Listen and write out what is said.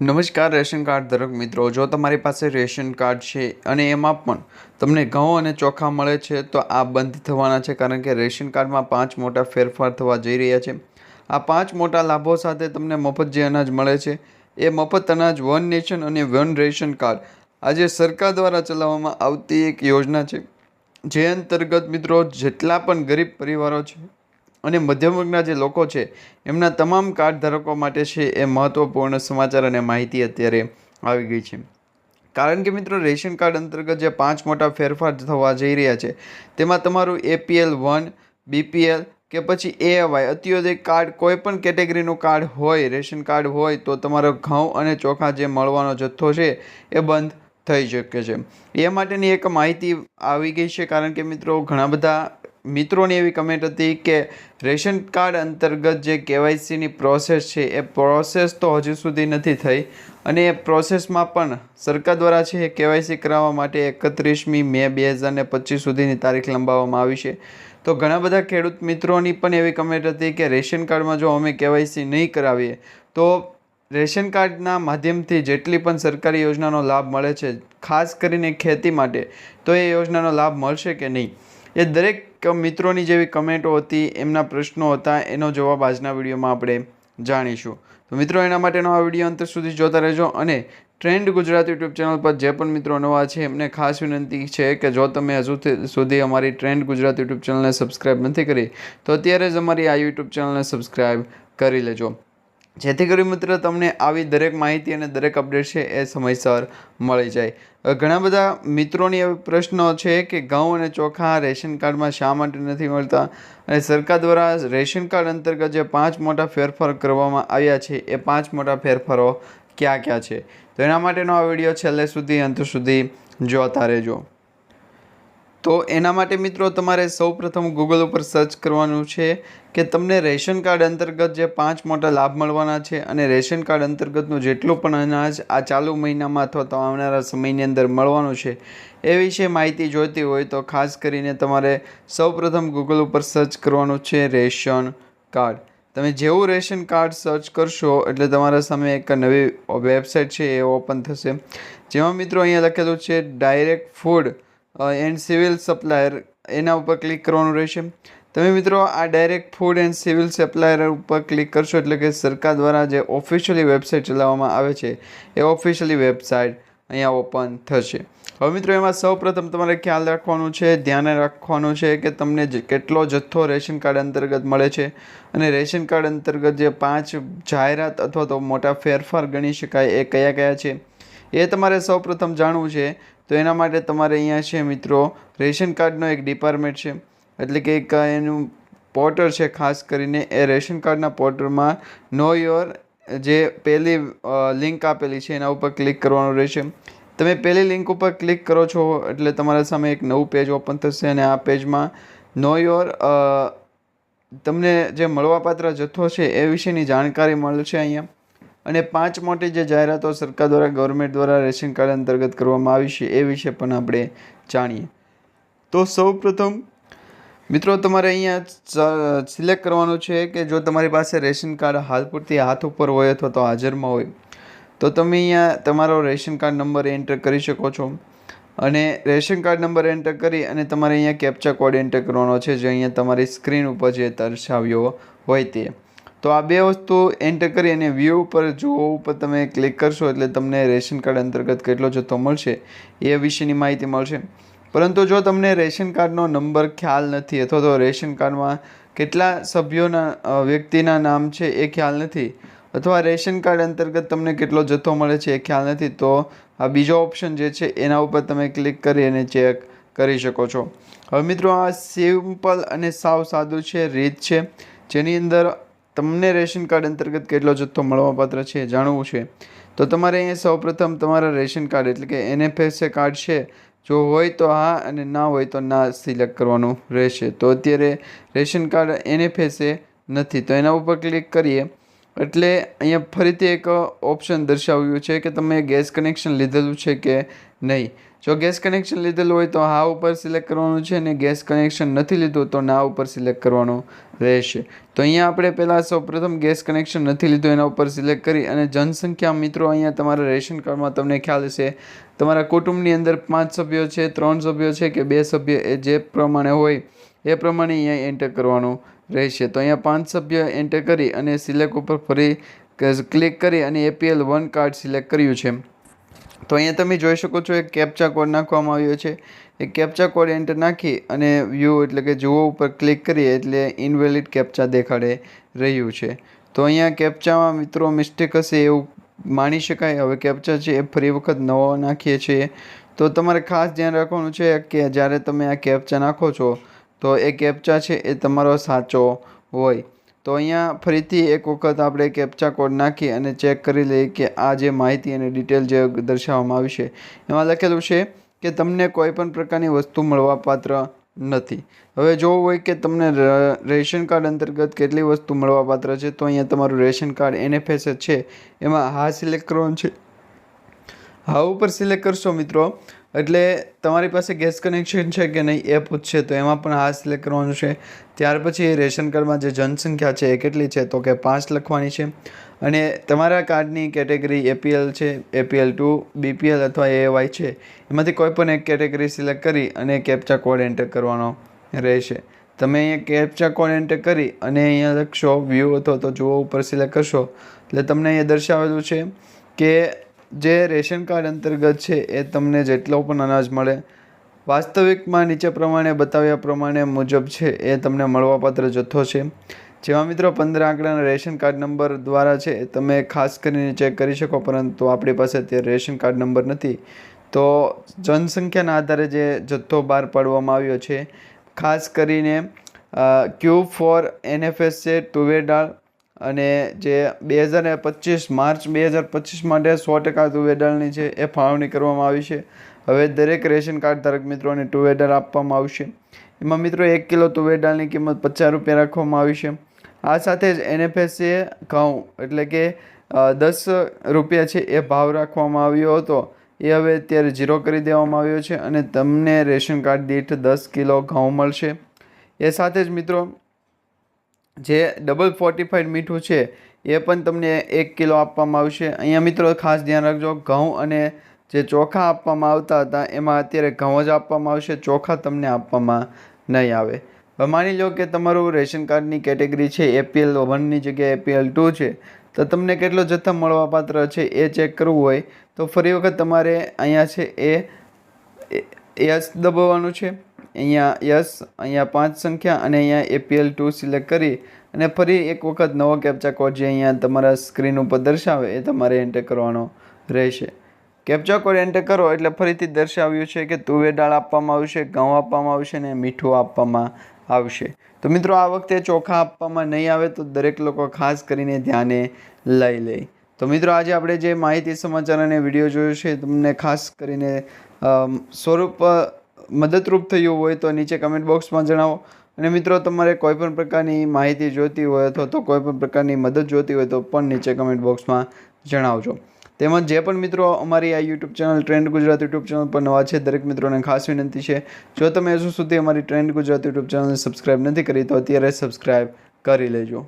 નમસ્કાર, ration card ધરક મિત્રો. જો તમારી પાસે રેશન કાર્ડ છે અને એમાં પણ તમને ઘઉં અને ચોખા મળે છે, તો આ બંધ થવાના છે, કારણ કે રેશન કાર્ડમાં પાંચ મોટા ફેરફાર થવા જઈ રહ્યા છે. આ પાંચ મોટા લાભો સાથે તમને મફત જે અનાજ મળે છે, એ મફત અનાજ, વન નેશન અને વન રેશન કાર્ડ આજે સરકાર દ્વારા ચલાવવામાં આવતી એક યોજના છે. જે અંતર્ગત મિત્રો, જેટલા પણ ગરીબ પરિવારો છે અને મધ્યમ વર્ગના જે લોકો છે, એમના તમામ કાર્ડ ધારકો માટે છે એ મહત્ત્વપૂર્ણ સમાચાર અને માહિતી અત્યારે આવી ગઈ છે. કારણ કે મિત્રો, રેશન કાર્ડ અંતર્ગત જે પાંચ મોટા ફેરફાર થવા જઈ રહ્યા છે, તેમાં તમારું એપીએલ વન બીપીએલ કે પછી એવાય અત્યોદય કાર્ડ, કોઈ પણ કેટેગરીનું કાર્ડ હોય, રેશન કાર્ડ હોય, તો તમારો ઘઉં અને ચોખા જે મળવાનો જથ્થો છે, એ બંધ થઈ શકે છે. એ માટેની એક માહિતી આવી ગઈ છે, કારણ કે મિત્રો, ઘણા બધા મિત્રોની એવી કમેન્ટ હતી કે રેશન કાર્ડ અંતર્ગત જે કેવાયસીની પ્રોસેસ છે, એ પ્રોસેસ તો હજુ સુધી નથી થઈ અને એ પ્રોસેસમાં પણ સરકાર દ્વારા છે એ કેવાયસી કરાવવા માટે એકત્રીસમી મે બે હજાર ને પચીસ સુધીની તારીખ લંબાવવામાં આવી છે. તો ઘણા બધા ખેડૂત મિત્રોની પણ એવી કમેન્ટ હતી કે રેશન કાર્ડમાં જો અમે કેવાયસી નહીં કરાવીએ, તો રેશન કાર્ડના માધ્યમથી જેટલી પણ સરકારી યોજનાનો લાભ મળે છે, ખાસ કરીને ખેતી માટે, તો એ યોજનાનો લાભ મળશે કે નહીં? એ દરેક મિત્રોની જેવી કમેન્ટો હતી, એમના પ્રશ્નો હતા, એનો જવાબ આજના વિડીયોમાં આપણે જાણીશું. તો મિત્રો, એના માટેનો આ વીડિયો અંત સુધી જોતા રહેજો અને ટ્રેન્ડ ગુજરાત યુટ્યુબ ચેનલ પર જે પણ મિત્રો નવા છે, એમને ખાસ વિનંતી છે કે જો તમે હજુ સુધી અમારી ટ્રેન્ડ ગુજરાત યુટ્યુબ ચેનલને સબસ્ક્રાઈબ નથી કરી, તો અત્યારે જ અમારી આ યુટ્યુબ ચેનલને સબસ્ક્રાઈબ કરી લેજો. જેથી કરી મિત્ર તમને આવી દરેક માહિતી અને દરેક અપડેટ છે એ સમયસર મળી જાય. ઘણા બધા મિત્રોની એ પ્રશ્નો છે કે ઘઉં અને ચોખા રેશન કાર્ડમાં શા માટે નથી મળતા? અને સરકાર દ્વારા રેશન કાર્ડ અંતર્ગત જે પાંચ મોટા ફેરફાર કરવામાં આવ્યા છે, એ પાંચ મોટા ફેરફારો ક્યાં ક્યાં છે? તો એના માટેનો આ વીડિયો છેલ્લે સુધી, અંત સુધી જોતા રહેજો. તો એના માટે મિત્રો તમારે સૌપ્રથમ ગૂગલ ઉપર સર્ચ કરવાનું છે કે તમને રેશન કાર્ડ અંતર્ગત જે પાંચ મોટા લાભ મળવાના છે અને રેશન કાર્ડ અંતર્ગતનું જેટલું પણ અનાજ આ ચાલુ મહિનામાં અથવા તો આવનારા સમયની અંદર મળવાનું છે એ વિશે માહિતી જોઈતી હોય તો ખાસ કરીને તમારે સૌપ્રથમ ગૂગલ ઉપર સર્ચ કરવાનું છે રેશન કાર્ડ. તમે જેવું રેશન કાર્ડ સર્ચ કરશો એટલે તમારા સામે એક નવી વેબસાઇટ છે એ ઓપન થશે. જેમાં મિત્રો અહીંયા લખેલું છે direct food and civil supplier એના ઉપર ક્લિક કરવાનું રહેશે. તમે મિત્રો આ direct food and civil supplier ઉપર ક્લિક કરશો એટલે કે સરકાર દ્વારા જે ઓફિશિયલી વેબસાઇટ ચલાવવામાં આવે છે, એ ઓફિશિયલી વેબસાઇટ અહીંયા ઓપન થશે. હવે મિત્રો એમાં સૌપ્રથમ તમારે ખ્યાલ રાખવાનું છે, ધ્યાન રાખવાનું છે કે તમને કેટલો જથ્થો રેશન કાર્ડ અંતર્ગત મળે છે અને રેશન કાર્ડ અંતર્ગત જે પાંચ જાહેરાત અથવા તો મોટા ફેરફાર ગણી શકાય એ કયા કયા છે? એ તમારે સૌપ્રથમ જાણવું છે. તો એના માટે તમારે અહીંયા છે મિત્રો, રેશન કાર્ડનો એક ડિપાર્ટમેન્ટ છે. એટલે કે એક એનું પોર્ટર છે, ખાસ કરીને એ રેશન કાર્ડના પોર્ટરમાં નો યોર જે પહેલી લિંક આપેલી છે, એના ઉપર ક્લિક કરવાનું રહેશે. તમે પહેલી લિંક ઉપર ક્લિક કરો છો, એટલે તમારા સામે એક નવું પેજ ઓપન થશે અને આ પેજમાં નો યોર તમને જે મળવાપાત્ર જથ્થો છે એ વિશેની જાણકારી મળશે અહીંયા. અને પાંચ મોટી જે જાહેરાતો સરકાર દ્વારા ગવર્મેન્ટ દ્વારા રેશન કાર્ડ અંતર્ગત કરવામાં આવી છે, એ વિશે પણ આપણે જાણીએ. તો સૌપ્રથમ, મિત્રો, તમારે અહીંયા સિલેક્ટ કરવાનું છે કે જો તમારી પાસે રેશન કાર્ડ હાલ પૂરતી હાથ ઉપર હોય અથવા તો હાજરમાં હોય, તો તમે અહીંયા તમારો રેશન કાર્ડ નંબર એન્ટર કરી શકો છો. અને રેશન કાર્ડ નંબર એન્ટર કરી અને તમારે અહીંયા કેપ્ચા કોડ એન્ટર કરવાનો છે, જે અહીંયા તમારી સ્ક્રીન ઉપર જે દર્શાવ્યો હોય તે. તો આ બે વસ્તુ એન્ટર કરી અને વ્યૂ ઉપર જુઓ, ઉપર તમે ક્લિક કરશો એટલે તમને રેશન કાર્ડ અંતર્ગત કેટલો જથ્થો મળશે એ વિશેની માહિતી મળશે. પરંતુ જો તમને રેશન કાર્ડનો નંબર ખ્યાલ નથી અથવા તો રેશન કાર્ડમાં કેટલા સભ્યોના વ્યક્તિના નામ છે એ ખ્યાલ નથી અથવા રેશન કાર્ડ અંતર્ગત તમને કેટલો જથ્થો મળે છે એ ખ્યાલ નથી, તો આ બીજો ઓપ્શન જે છે એના ઉપર તમે ક્લિક કરી અને ચેક કરી શકો છો. હવે મિત્રો આ સિમ્પલ અને સાવ સાદું છે રીત છે. જેની અંદર તમને રેશન કાર્ડ અંતર્ગત કેટલો જથ્થો મળવાપાત્ર છે જાણવું છે. તો તમારે અહીંયા સૌપ્રથમ તમારા રેશન કાર્ડ એટલે કે એનએફએસએ કાર્ડ છે. જો હોય તો હા અને ના હોય તો ના સિલેક્ટ કરવાનું રહેશે. તો અત્યારે રેશન કાર્ડ એનએફએસએ નથી. તો એના ઉપર ક્લિક કરીએ. એટલે અહીંયા ફરીથી એક ઓપ્શન દર્શાવ્યું છે કે તમે ગેસ કનેક્શન લીધેલું છે કે નહીં. જો ગેસ કનેક્શન લીધેલું હોય તો હા ઉપર સિલેક્ટ કરવાનું છે અને ગેસ કનેક્શન નથી લીધું તો ના ઉપર સિલેક્ટ કરવાનું રહેશે. તો અહીંયા આપણે પહેલાં સૌપ્રથમ ગેસ કનેક્શન નથી લીધું, એના ઉપર સિલેક્ટ કરી અને જનસંખ્યા મિત્રો અહીંયા તમારા રેશન કાર્ડમાં તમને ખ્યાલ હશે. તમારા કુટુંબની અંદર પાંચ સભ્યો છે, ત્રણ સભ્યો છે કે બે સભ્ય એ જે પ્રમાણે હોય એ પ્રમાણે અહીંયા એન્ટર કરવાનું રહેશે. તો અહીંયા પાંચ સભ્ય એન્ટર કરી અને સિલેક્ટ ઉપર ફરી ક્લિક કરી અને એપીએલ વન કાર્ડ સિલેક્ટ કર્યું છે. તો અહીંયા તમે જોઈ શકો છો, એક કેપ્ચા કોડ નાખવામાં આવ્યો છે. એ કેપ્ચા કોડ એન્ટર નાખી અને વ્યૂ એટલે કે જુઓ ઉપર ક્લિક કરીએ એટલે ઇનવેલિડ કેપ્ચા દેખાડે રહ્યું છે. તો અહીંયા કેપ્ચામાં મિત્રો મિસ્ટેક હશે એવું માની શકાય. હવે કેપ્ચા છે એ ફરી વખત નવો નાખીએ છીએ. તો તમારે ખાસ ધ્યાન રાખવાનું છે કે જ્યારે તમે આ કેપ્ચા નાખો છો, તો એ કેપ્ચા છે એ તમારો સાચો હોય. તો અહીંયા ફરીથી એક વખત આપણે કેપ્ચા કોડ નાખી અને ચેક કરી લઈએ કે આ જે માહિતી અને ડિટેલ જે દર્શાવવામાં આવી છે, એમાં લખેલું છે કે તમને કોઈ પણ પ્રકારની વસ્તુ મળવાપાત્ર નથી. હવે જોવું હોય કે તમને રેશન કાર્ડ અંતર્ગત કેટલી વસ્તુ મળવાપાત્ર છે, તો અહીંયા તમારું રેશન કાર્ડ એનએફએસ છે. એમાં હા સિલેક્ટ કરવાનું છે. હા ઉપર સિલેક્ટ કરશો મિત્રો એટલે તમારી પાસે ગેસ કનેક્શન છે કે નહીં એ પૂછશે, તો એમાં પણ હા સિલેક્ટ કરવાનું છે. ત્યાર પછી રેશન કાર્ડમાં જે જનસંખ્યા છે એ કેટલી છે, તો કે પાંચ લખવાની છે. અને તમારા કાર્ડની કેટેગરી એપીએલ છે, એપીએલ ટુ, બીપીએલ અથવા એવાય છે, એમાંથી કોઈ પણ એક કેટેગરી સિલેક્ટ કરી અને કેપ્ચા કોડ એન્ટર કરવાનો રહેશે. તમે અહીંયા કેપ્ચા કોડ એન્ટર કરી અને અહીંયા લખશો, વ્યૂ અથવા તો જુઓ ઉપર સિલેક્ટ કરશો. એટલે તમને અહીંયા દર્શાવેલું છે કે જે રેશન કાર્ડ અંતર્ગત છે એ તમને જેટલો પણ અનાજ મળે, વાસ્તવિકમાં નીચે પ્રમાણે બતાવ્યા પ્રમાણે મુજબ છે એ તમને મળવાપાત્ર જથ્થો છે. જેમાં મિત્રો પંદર આંકડાના રેશન કાર્ડ નંબર દ્વારા છે તમે ખાસ કરીને ચેક કરી શકો, પરંતુ આપણી પાસે અત્યારે રેશન કાર્ડ નંબર નથી. તો જનસંખ્યાના આધારે જે જથ્થો બહાર પાડવામાં આવ્યો છે, ખાસ કરીને ક્યુ ફોર એનએફએસ છે, તુવેર દાળ અને જે બે હજાર પચીસ, માર્ચ બે હજાર પચીસ માટે સો ટકા ટુવેડરની છે, એ ફાળવણી કરવામાં આવી છે. હવે દરેક રેશન કાર્ડ ધારક મિત્રોને ટુવેડર આપવામાં આવશે. એમાં મિત્રો એક કિલો દાળની કિંમત પચાસ રૂપિયા રાખવામાં આવી છે. આ સાથે જ એનએફએસએ ઘઉં એટલે કે દસ રૂપિયા છે એ ભાવ રાખવામાં આવ્યો હતો. એ હવે અત્યારે ઝીરો કરી દેવામાં આવ્યો છે અને તમને રેશન કાર્ડ દીઠ દસ કિલો ઘઉં મળશે. એ સાથે જ મિત્રો જે ડબલ ફોર્ટિફાઈડ મીઠું છે, એ પણ તમને એક કિલો આપવામાં આવશે. અહીંયા મિત્રો ખાસ ધ્યાન રાખજો, ઘઉં અને જે ચોખા આપવામાં આવતા હતા, એમાં અત્યારે ઘઉં જ આપવામાં આવશે. ચોખા તમને આપવામાં નહીં આવે. માની લો કે તમારું રેશન કાર્ડની કેટેગરી છે એપીએલ વનની જગ્યાએ એપીએલ ટુ છે, તો તમને કેટલો જથ્થા મળવાપાત્ર છે એ ચેક કરવું હોય, તો ફરી વખત તમારે અહીંયા છે એ એસ દબાવવાનું છે. અહીંયા યસ, અહીંયા પાંચ સંખ્યા અને અહીંયા એપીએલ ટુ સિલેક્ટ કરી અને ફરી એક વખત નવો કેપ્ચા કોડ જે અહીંયા તમારા સ્ક્રીન ઉપર દર્શાવે એ તમારે એન્ટર કરવાનો રહેશે. કેપ્ચા કોડ એન્ટર કરો એટલે ફરીથી દર્શાવ્યું છે કે તુવેર દાળ આપવામાં આવશે, ઘઉં આપવામાં આવશે અને મીઠું આપવામાં આવશે. તો મિત્રો, આ વખતે ચોખા આપવામાં નહીં આવે તો દરેક લોકો ખાસ કરીને ધ્યાને લઈ લે. તો મિત્રો, આજે આપણે જે માહિતી સમાચાર અને વીડિયો જોયો છે તમને ખાસ કરીને સ્વરૂપ મદદરૂપ થયું હોય તો નીચે કમેન્ટ બોક્સમાં જણાવો. અને મિત્રો, તમારે કોઈ પણ પ્રકારની માહિતી જોઈતી હોય અથવા તો કોઈ પણ પ્રકારની મદદ જોઈતી હોય તો પણ નીચે કમેન્ટ બોક્સમાં જણાવજો. તેમજ જે પણ મિત્રો અમારી આ YouTube channel trend Gujarat YouTube channel પર નવા છે, દરેક મિત્રોને ખાસ વિનંતી છે. જો તમે હજુ સુધી અમારી ટ્રેન્ડ ગુજરાત યુટ્યુબ ચેનલને સબસ્ક્રાઇબ નથી કરી, તો અત્યારે સબસ્ક્રાઇબ કરી લેજો.